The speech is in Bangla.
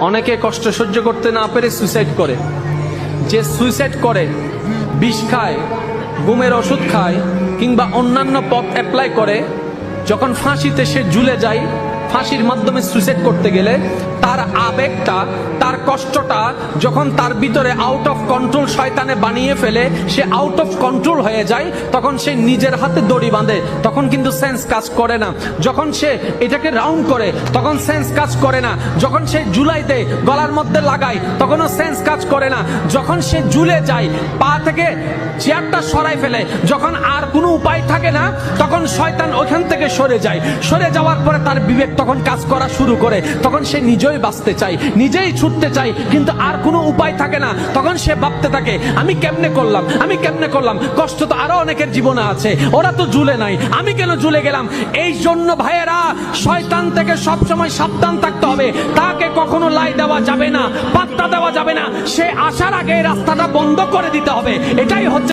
অনেকে কষ্ট সহ্য করতে না পেরে সুইসাইড করে। যে সুইসাইড করে, বিষ খায়, ঘুমের ওষুধ খায় কিংবা অন্যান্য পথ অ্যাপ্লাই করে, যখন ফাঁসিতে সে ঝুলে যায়, ফাঁসির মাধ্যমে সুইসাইড করতে গেলে তার আবেগটা, তার কষ্টটা যখন তার ভিতরে আউট অফ কন্ট্রোল শয়তানে বানিয়ে ফেলে, সে আউট অফ কন্ট্রোল হয়ে যায়, তখন সে নিজের হাতে দড়ি বাঁধে, তখন কিন্তু সেন্স কাজ করে না। যখন সে এটাকে রাউন্ড করে, তখন সেন্স কাজ করে না। যখন সে জুলাইতে গলার মধ্যে লাগায়, তখনও সেন্স কাজ করে না। যখন সে ঝুলে যায়, পা থেকে চেয়ারটা সরাই ফেলে, যখন আর কোনো উপায় থাকে না, তখন শয়তান ওখান থেকে সরে যায়। সরে যাওয়ার পরে তার বিবেক তখন কাজ করা শুরু করে। তখন সে নিজেই বাঁচতে চায় নিজেই ছুটতে চায় কিন্তু আর কোনো উপায় থাকে না। তখন সে ভাবতে থাকে, আমি কেমনে করলাম, আমি কেমনে করলাম? কষ্ট তো আরও অনেকের জীবনে আছে, ওরা তো ঝুলে নাই, আমি কেন জুলে গেলাম? এই জন্য ভাইয়েরা, শয়তান থেকে সবসময় সাবধান থাকতে হবে। তাকে কখনো লাই দেওয়া যাবে না, পাত্তা দেওয়া যাবে না। সে আসার আগে রাস্তাটা বন্ধ করে দিতে হবে। এটাই হচ্ছে